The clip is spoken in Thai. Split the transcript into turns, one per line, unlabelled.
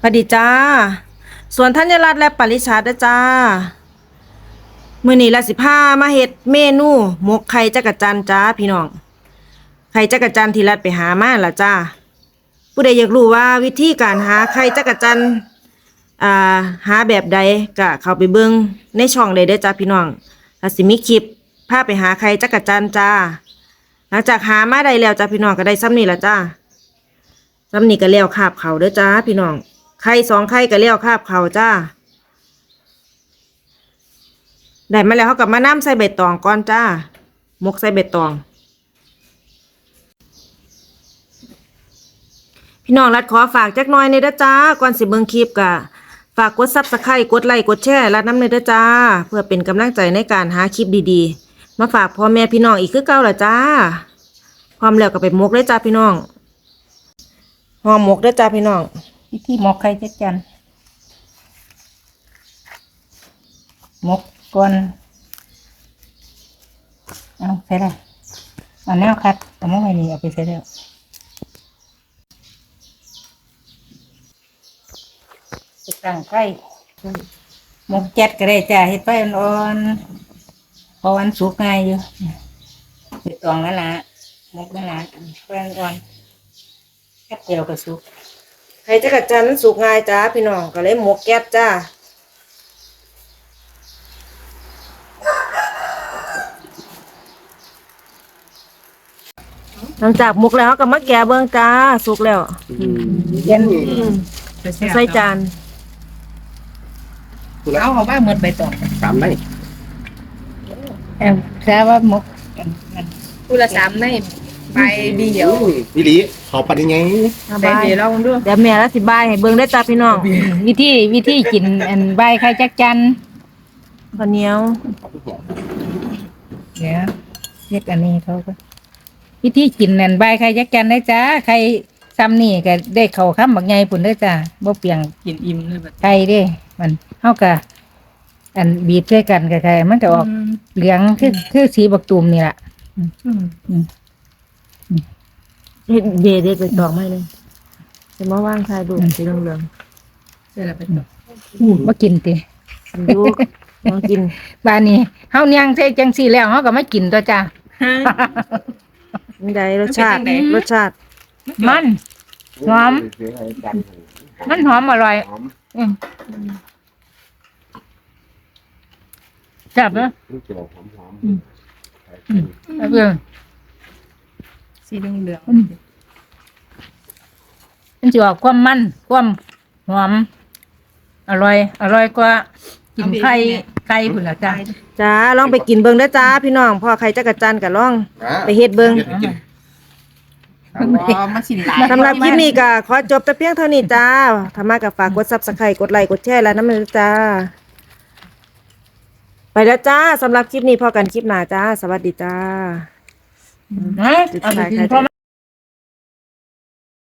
สวัสดีจ้า ส่วนธัญรัตน์และปริชาด้วยจ้า มื้อนี้ละสิพามาเฮ็ดเมนูหมกไข่จักรจันจ้าพี่น้อง ไข่จักรจันที่รัดไปหามาละจ้า ผู้ใดอยากรู้ว่าวิธีการหาไข่จักรจันอ่าหาแบบใดก็เข้าไปเบิ่งในช่องได้เด้อจ้าพี่น้องล้วสิมีคลิปพาไปหาไข่จักรจันจ้า หลังจากหามาได้แล้วจ้าพี่น้องก็ได้ซ้ำนี่ละจ้า ซ้ำนี่ก็เลี้ยวคาบเขาเด้อจ้าพี่น้องไข่สองไข่ก็เลี้ยวคาบเขาจ้าได้มาแล้วเขากับมาน้ำใส่ใบตองก่อนจ้าหมกใส่ใบตอง พี่น้องรัดขอฝากจักหน่อยในเด้อจ้าก่อนสิเบิ่งคลิปกะฝากกดซับสไครต์กดไลค์กดแชร์รัดน้ำในเด้อจ้า เพื่อเป็นกำลังใจในการหาคลิปดีๆ มาฝากพ่อแม่พี่น้องอีกคือเก่าละจ้า ความแล้วก็ไปหมกเลยจ้าพี่น้อง ห่อหมกเด้อจ้าพี่น้อง
วิธีหมกไข่จักจันหมกก่อนเอาใส่ละเอาแนวคัดเอามาไว้นี่เอาไปใส่แล้วจะตั้งไฟหมกแจ็ดก็ได้จ้าเฮ็ดไฟอ่อนๆพราะวันสุกง่ายอยู่เฮ็ดตองนั่นละหมกนั่นละไฟอ่อนๆแค่เดียวก็สุก
ไข่จักรจันทร์สุกง่ายจ้าพี่น้องก็เลยหมกแก๊สจ้าหลังจากหมกแล้วเราก็มาแกะเบิ่งจ้าสุกแล้ว
เย็น
ใส่จาน
เอาเอาว่าเหมือนใบตอง
สามได้
แอมแค่ว่าหมกกันมัน
กูละสามใน ใบเดียว
วิลีเขาปัดยังไง
ใบเดียวลองดู
เดี๋ยวแม่แล้วสิบายให้เบิ่งได้อจ้าพี่น้อง
วิธีวิธีกินอันใบไข่จักจัน
ข้าวเหนียว
เดี๋ยวเรียกอันนี้เขาก็วิธีกินอันใบไข่จักจันได้จ้าไข่ซ้ำนี่ก็ได้เข่าค้ำบักใหญ่ปุ่นได้อจ้าบ่เปียง
กินอิ่มเลยแบบ
ไข่เด้ มันเฮากะอันบีบด้วยกันกับไข่มันจะออกเหลืองคือคือสีบักตูมนี่ล่ะ
เฮ็ดเดเด็ดไปตอกไม่เลยจะมาว่างชายดูสีเหลือง
เสร็จแล้วไปตก
บ่กินติ
ๆดูลองกิน
บ้านนี้เฮาเนียงใส่จังซี่แล้วเฮาก็มากินตัวจ้า
นี่ได้รสชาติรสชาติ
มันหอม มันหอมอร่อย
หอม
อืมแซ่บเด้อ
เกี่ยวหอมหอม
เอาเบิ่ง
สีเหลืองเหลือง
มันสิออกความมันความหอม อร่อย อร่อยกว่ากินไข่ไก่พุ่นล่ะจ้า
จ้าลองไปกินเบิ่งได้อจ้าพี่น้องพ่อใครจักรจันทร์ก็ลอง ไปเฮ็ดเบิ่ง
อ๋อมาสินหลาย
สำหรับคลิปนี้ก็ขอจบแต่เพียงเท่านี้จ้าถ้ามาก็ฝากกด Subscribe กดไลค์กดแชร์แล้วน้ำมันจ้า ไปแล้วจ้าสำหรับคลิปนี้พอกันคลิปหน้าจ้า สวัสดีจ้า
นะเ